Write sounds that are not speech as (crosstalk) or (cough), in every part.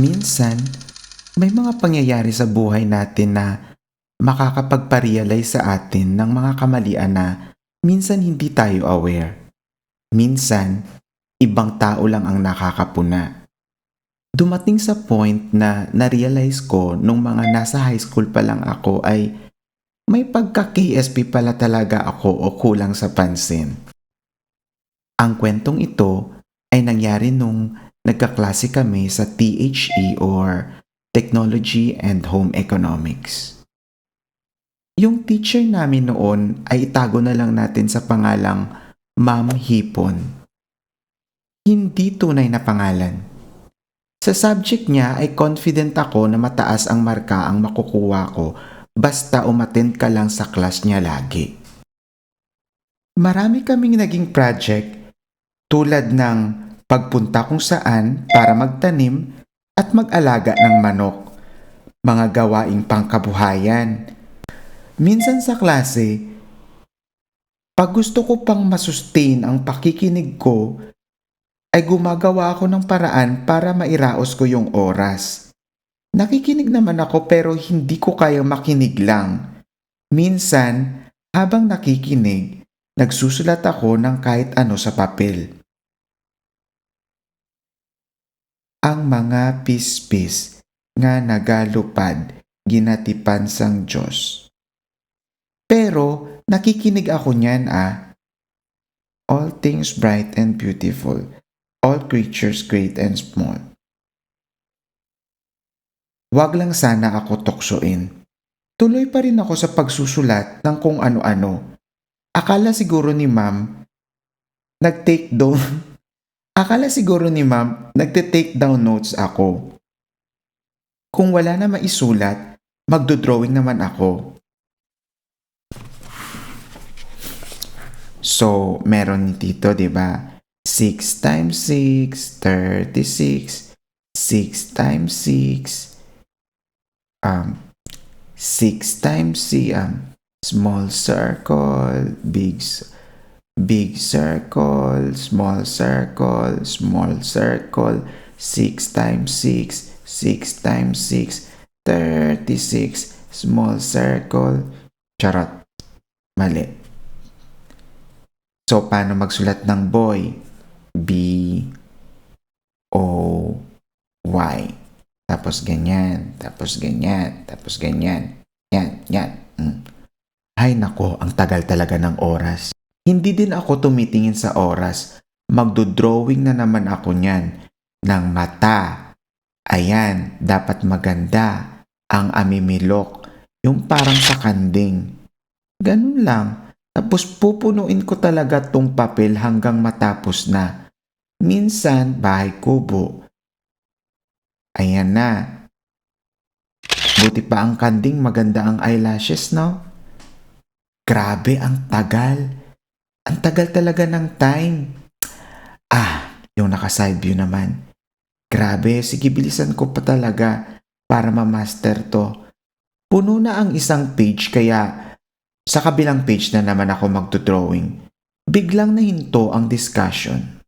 Minsan, may mga pangyayari sa buhay natin na makakapagparealize sa atin ng mga kamalian na minsan hindi tayo aware. Minsan, ibang tao lang ang nakakapuna. Dumating sa point na na-realize ko nung mga nasa high school pa lang ako ay may pagka-KSP pala talaga ako o kulang sa pansin. Ang kwentong ito ay nangyari nung nagkaklase kami sa THE or Technology and Home Economics. Yung teacher namin noon ay itago na lang natin sa pangalang Ma'am Hipon. Hindi tunay na pangalan. Sa subject niya ay confident ako na mataas ang marka ang makukuha ko basta umattend ka lang sa class niya lagi. Marami kaming naging project tulad ng pagpunta kung saan para magtanim at mag-alaga ng manok, mga gawaing pangkabuhayan. Minsan sa klase, pag gusto ko pang masustain ang pakikinig ko, ay gumagawa ako ng paraan para mairaos ko yung oras. Nakikinig naman ako pero hindi ko kayang makinig lang. Minsan, habang nakikinig, nagsusulat ako ng kahit ano sa papel. Ang mga pispis nga nagalupad ginatipan sang Diyos. Pero nakikinig ako niyan ah. All things bright and beautiful, all creatures great and small. Huwag lang sana ako tuksoin. Tuloy pa rin ako sa pagsusulat ng kung ano-ano. Akala siguro ni ma'am, nag-take down, (laughs) akala siguro ni ma'am, nagte-take down notes ako. Kung wala na maisulat, magdo-drawing naman ako. So, meron ni Tito, di ba? 6 times 6, 36. 6 times 6, um, 6 times C, um, small circle, big, s- big circle, small circle, small circle, 6 times 6, 6 times 6, 36, small circle, charot, mali. So, paano magsulat ng boy? B, O, Y. Tapos ganyan, tapos ganyan, tapos ganyan. Yan, yan. Mm. Ay nako, ang tagal talaga ng oras. Hindi din ako tumitingin sa oras. Magdo-drawing na naman ako niyan. Ng mata. Ayan, dapat maganda. Ang amimilok. Yung parang sa kanding. Ganun lang. Tapos pupunuin ko talaga tong papel hanggang matapos na. Minsan, bahay kubo. Ayan na. Buti pa ang kanding maganda ang eyelashes, no? Grabe, ang tagal. Ang tagal talaga ng time. Ah, yung naka-side view naman. Grabe, sige bilisan ko pa talaga para ma-master to. Puno na ang isang page kaya sa kabilang page na naman ako magdodrawing. Biglang nahinto ang discussion.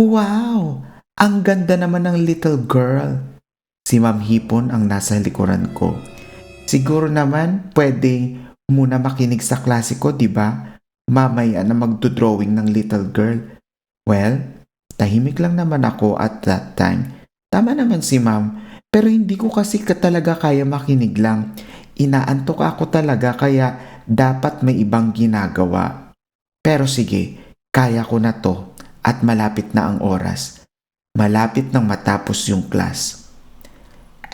Wow! Ang ganda naman ng little girl. Si Ma'am Hipon ang nasa likuran ko. Siguro naman pwede muna makinig sa klase ko, di ba? Mamaya na magdodrawing ng little girl. Well, tahimik lang naman ako at that time. Tama naman si Ma'am, pero hindi ko kasi ka talaga kaya makinig lang. Inaantok ako talaga kaya dapat may ibang ginagawa. Pero sige, kaya ko na to at malapit na ang oras. Malapit nang matapos yung class.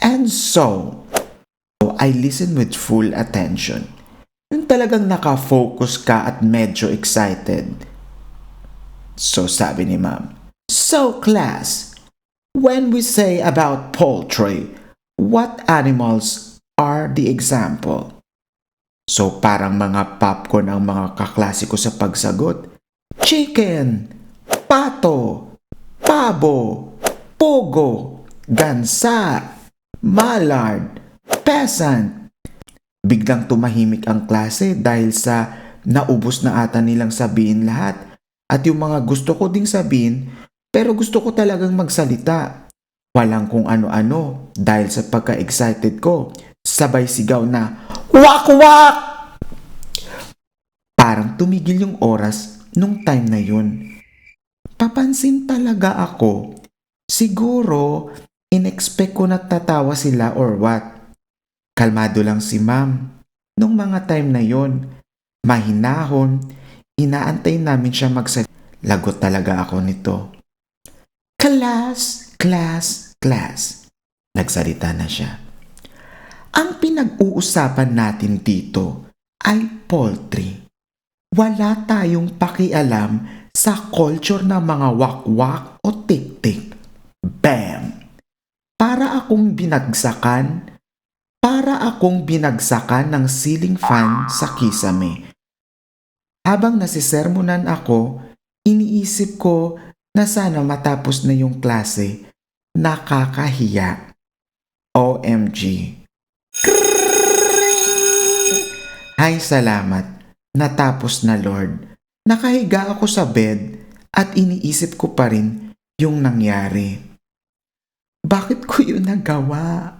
And so, I listen with full attention. Yung talagang nakafocus ka at medyo excited. So sabi ni ma'am, So class, when we say about poultry, what animals are the example? So parang mga popcorn ang mga kaklase ko sa pagsagot. Chicken, pato, pabo, pogo, gansa, mallard, peasant. Biglang tumahimik ang klase dahil sa naubos na ata nilang sabihin lahat at yung mga gusto ko ding sabihin pero gusto ko talagang magsalita. Walang kung ano-ano dahil sa pagka-excited ko. Sabay sigaw na, Wak wak! Parang tumigil yung oras nung time na yun. Papansin talaga ako. Siguro, inexpect ko na tatawa sila or what. Kalmado lang si ma'am. Nung mga time na yon, mahinahon, inaantay namin siya magsalita. Lagot talaga ako nito. Class, class, class. Nagsalita na siya. Ang pinag-uusapan natin dito ay poultry. Wala tayong pakialam sa culture ng mga wakwak o tik-tik. Bam! Para akong binagsakan, para akong binagsakan ng ceiling fan sa kisame. Habang nasisermonan ako, iniisip ko na sana matapos na yung klase. Nakakahiya. OMG. Hay salamat. Natapos na Lord. Nakahiga ako sa bed at iniisip ko pa rin yung nangyari. Bakit ko yun nagawa?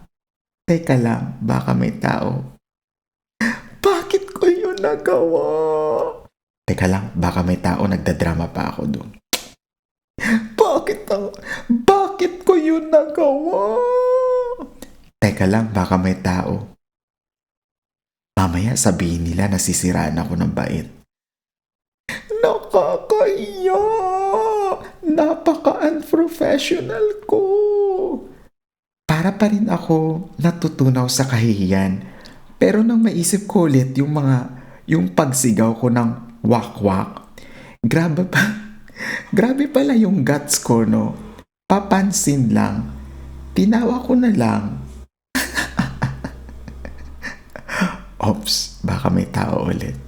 Teka lang, baka may tao. Bakit ko yun nagawa? Teka lang, baka may tao nagdadrama pa ako doon. Bakit ang, bakit ko yun nagawa? Teka lang, baka may tao. Mamaya sabihin nila nasisiraan ako ng bait. Nakakaiya! Napaka-unprofessional ko! Para pa rin ako natutunaw sa kahihiyan. Pero nang maisip ko ulit yung mga, yung pagsigaw ko ng wak-wak, grabe pa, (laughs) grabe pala yung guts ko, no? Papansin lang. Tinawa ko na lang. (laughs) Ops, baka may tao ulit.